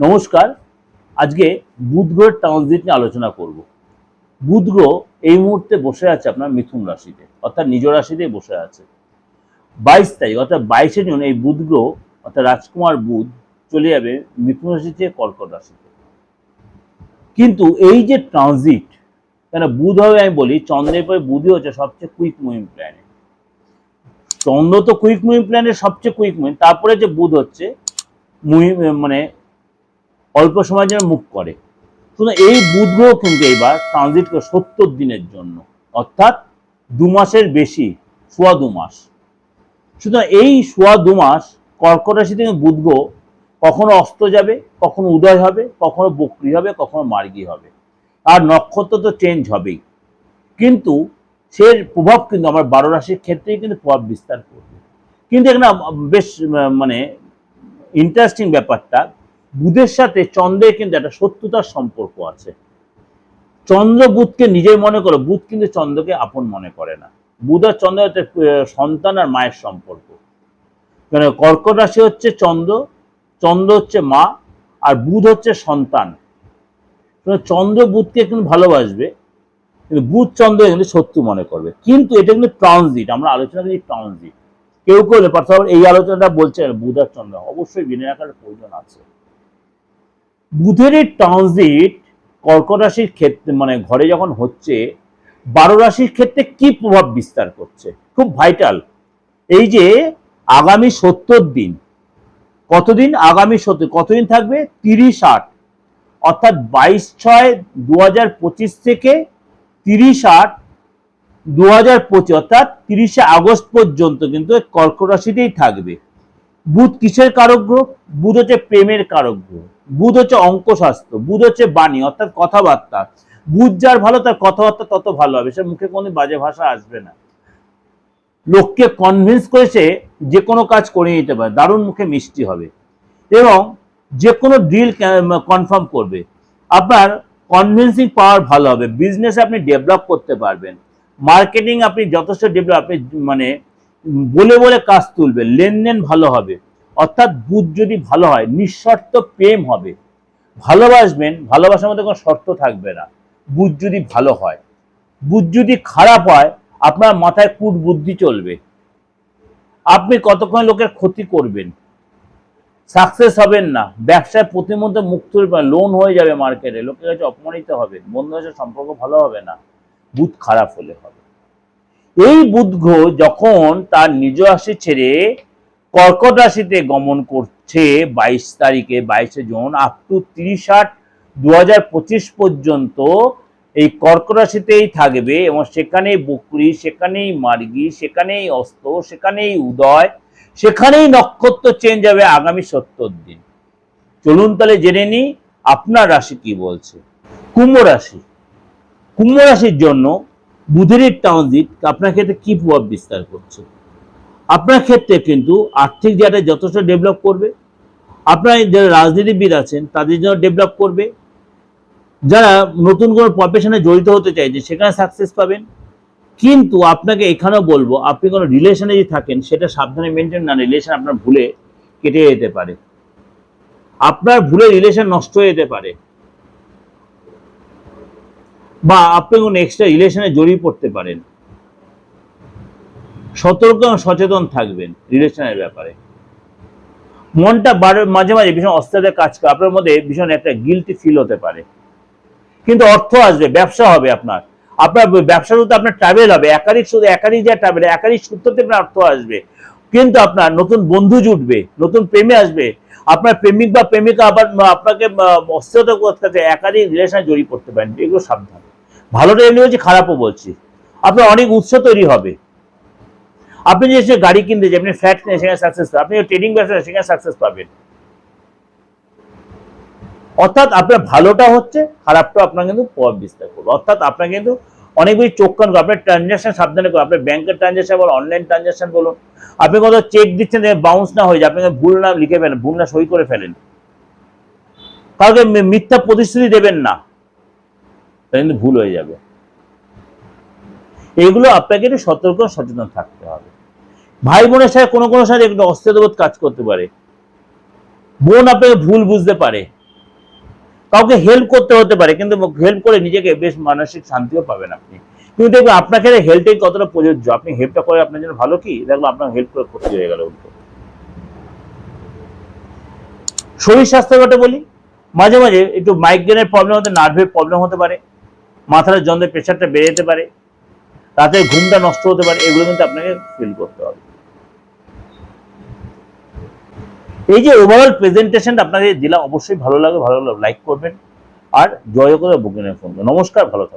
নমস্কার। আজকে বুধ গ্রহের ট্রানজিট নিয়ে আলোচনা করব। বুধ গ্রহ এই মুহূর্তে বসে আছে আপনার মিথুন রাশিতে, অর্থাৎ নিজ রাশিতেই বসে আছে। বাইশ তারিখ, অর্থাৎ বাইশে জুন এই বুধ গ্রহ অর্থাৎ রাজকুমার বুধ চলে যাবে মিথুন রাশি থেকে কর্কট রাশিতে কিন্তু এই যে ট্রানজিট কেন বুধ হবে আমি বলি, চন্দ্রের পরে বুধই হচ্ছে সবচেয়ে কুইক মুভিং প্ল্যানেট চন্দ্র তো কুইক মুভিং প্ল্যানেট সবচেয়ে কুইক মুভিং তারপরে যে বুধ হচ্ছে মানে অল্প সময়ের জন্য মুখ করে। শুধু এই বুধ গ্রহ কিন্তু এইবার ট্রানজিট করে সত্তর দিনের জন্য, অর্থাৎ দু মাসের বেশি, সোয়া দু মাস। সুতরাং এই সোয়া দু মাস কর্কট রাশি থেকে বুধ গ্রহ কখনো অস্ত যাবে, কখনো উদয় হবে, কখনো বক্রি হবে, কখনো মার্গী হবে। আর নক্ষত্র তো চেঞ্জ হবেই। কিন্তু সে প্রভাব কিন্তু আমার বারো রাশির ক্ষেত্রেই কিন্তু প্রভাব বিস্তার করবে। কিন্তু এখানে বেশ মানে ইন্টারেস্টিং ব্যাপারটা বুধের সাথে চন্দ্রের কিন্তু একটা শত্রুতার সম্পর্ক আছে। চন্দ্র বুধকে নিজের মনে করে, বুধ কিন্তু চন্দ্রকে আপন মনে করে না। বুধ আর চন্দ্র সন্তান আর মায়ের সম্পর্ক। মানে কর্কট রাশি হচ্ছে চন্দ্র চন্দ্র হচ্ছে মা, আর বুধ হচ্ছে সন্তান। চন্দ্র বুধকে কিন্তু ভালোবাসবে, কিন্তু বুধ চন্দ্র কিন্তু শত্রু মনে করবে। কিন্তু এটা কিন্তু ট্রানজিট আমরা আলোচনা করি ট্রানজিট কেউ কেউ পার্থ এই আলোচনাটা বলছে বুধ আর চন্দ্র, অবশ্যই বিনয় রাখার প্রয়োজন আছে। বুধের ট্রানজিট কর্কট রাশির ক্ষেত্রে মানে ঘরে যখন হচ্ছে, বারো রাশির ক্ষেত্রে কি প্রভাব বিস্তার করছে? খুব ভাইটাল এই যে আগামী সত্তর দিন, কতদিন আগামী সত্তর, কতদিন থাকবে? তিরিশ আট। অর্থাৎ বাইশ ছয় দু পঁচিশ থেকে তিরিশ আট দু অর্থাৎ তিরিশে আগস্ট পর্যন্ত কিন্তু কর্কট রাশিতেই থাকবে। বুধ কিসের কারক গ্রহ বুধ হচ্ছে প্রেমের কারক গ্রহ বুধ হচ্ছে অঙ্কশাস্ত্র, বুধ হচ্ছে বাণী, অর্থাৎ কথাবার্তা। বুধ যার ভালো, তার কথাবার্তা তত ভালো হবে। সে মুখে কোনো বাজে ভাষা আসবে না। লোককে কনভিন্স করেছে যে কোনো কাজ করে নিতে পারে। দারুণ মুখে মিষ্টি হবে। এবং যে কোনো ডিল কনফার্ম করবে। আপনার কনভিন্সিং পাওয়ার ভালো হবে। বিজনেস আপনি ডেভেলপ করতে পারবেন। মার্কেটিং আপনি যথেষ্ট ডেভেলপ মানে বলে বলে কাজ তুলবে, লেনদেন ভালো হবে। অর্থাৎ বুধ যদি ভালো হয়, নিঃশর্ত প্রেম হবে। ভালোবাসবেন, ভালোবাসার মধ্যে কোনো শর্ত থাকবে না। বুধ যদি ভালো হয়, বুধ যদি খারাপ হয়, আপনার মাথায় কূট বুদ্ধি চলবে। আপনি কতক্ষণ লোকের ক্ষতি করবেন? সাকসেস হবেন না। ব্যবসায় প্রতিমধ্যে মুখ তুলবে লোন হয়ে যাবে মার্কেটে। লোকের কাছে অপমানিত হবে বন্ধুদের সম্পর্ক ভালো হবে না। বুধ খারাপ হলে হবে। এই গ্রহ যখন তার নিজ রাশি ছেড়ে কর্কট রাশিতে গমন করছে বাইশ তারিখে, বাইশে জুন আপ টু তিরিশ আট দু পর্যন্ত এই কর্কট রাশিতেই থাকবে এবং সেখানেই বকরি, সেখানেই মার্গী, সেখানেই অস্ত, সেখানেই উদয়, সেখানেই নক্ষত্র চেঞ্জ হবে আগামী সত্তর দিন। চলুন তাহলে জেনে নিই, আপনার রাশি কি বলছে? কুম্ভ রাশি। কুম্ভ রাশির জন্য বুধের ট্রানজিট আপনার ক্ষেত্রে কি প্রভাব বিস্তার করছে? আপনার ক্ষেত্রে কিন্তু আর্থিক জায়গাটা যথেষ্ট ডেভেলপ করবে। আপনার যারা রাজনীতিবিদ আছেন, তাদের জন্য ডেভেলপ করবে। যারা নতুন কোনো প্রফেশনে জড়িত হতে চাইছে, সেখানে সাকসেস পাবেন। কিন্তু আপনাকে এখানেও বলব, আপনি কোনো রিলেশনে যদি থাকেন, সেটা সাবধানে মেনটেন না রিলেশন আপনার ভুলে কেটে যেতে পারে। আপনার ভুলে রিলেশন নষ্ট হয়ে যেতে পারে। বা আপনি কোনো এক্সট্রা রিলেশনে জড়িয়ে পড়তে পারেন। সতর্ক এবং সচেতন থাকবেন রিলেশনের ব্যাপারে। মনটা মাঝে মাঝে ভীষণ অস্থিরতা কাজ করে, আপনার মধ্যে ভীষণ একটা গিলটি ফিল হতে পারে। কিন্তু অর্থ আসবে, ব্যবসা হবে আপনার। আপনার ব্যবসা শুধু আপনার ট্রাভেল হবে, একাধিক শুধু একাধিক যা ট্রাভেল একাধিক সূত্রতে আপনার অর্থ আসবে। কিন্তু আপনার নতুন বন্ধু জুটবে, নতুন প্রেমে আসবে। আপনার প্রেমিক বা প্রেমিকা আবার, আপনাকে অস্থিরতা করতে একাধিক রিলেশনে জড়িয়ে পড়তে পারেন। এগুলো সাবধান। ভালোটা এমনি বলছি খারাপও বলছি। আপনার অনেক উৎস তৈরি হবে। আপনি যে সে গাড়ি কিনতে যে আপনি ফ্ল্যাট কিনে সেখানে সাকসেস পাবেন। আপনি ট্রেডিং ব্যবসা সেখানে সাকসেস পাবেন। অর্থাৎ আপনার ভালোটা হচ্ছে, খারাপটা আপনার কিন্তু প্রভাব বিস্তার করবে। অর্থাৎ আপনার কিন্তু অনেক বেশি চোখ কান। আপনার ট্রানজাকশন সাবধানে করুন। আপনার ব্যাংকের ট্রানজাকশন বলুন অনলাইন ট্রানজাকশন বলুন। আপনি কত চেক দিচ্ছেন বাউন্স না হয়ে যায়, আপনি ভুল না লিখে ফেলেন, ভুল না সই করে ফেলেন। কাউকে মিথ্যা প্রতিশ্রুতি দেবেন না। তাহলে কিন্তু ভুল হয়ে যাবে। এগুলো আপনাকে একটু সতর্ক সচেতন থাকতে হবে। ভাই বোনের সাথে কোনো কোনো সাথে একটু অস্থিরবোধ কাজ করতে পারে। বোন আপনাকে ভুল বুঝতে পারে। কাউকে হেল্প করতে হতে পারে, কিন্তু হেল্প করে নিজেকে বেশ মানসিক শান্তিও পাবেন আপনি। কিন্তু দেখবেন আপনাকে হেল্পটাই কতটা প্রযোজ্য? আপনি হেল্পটা করে আপনার জন্য ভালো কি? দেখবেন আপনার হেল্প করে ক্ষতি হয়ে গেল উল্টো। শরীর স্বাস্থ্যের কথা বলি। মাঝে মাঝে একটু মাইগ্রেনের প্রবলেম হতে নার্ভের প্রবলেম হতে পারে। মাথার যন্ত্রের প্রেশারটা বেড়ে যেতে পারে, রাতে ঘুমটা নষ্ট হতে পারে, এগুলো কিন্তু আপনাকে ফিল করতে হবে। এই যে ওভারঅল প্রেজেন্টেশনটা আপনাকে দিলাম, অবশ্যই ভালো লাগে ভালো লাগলে লাইক করবেন, আর জয় করে বুকিংয়ে ফোন নমস্কার, ভালো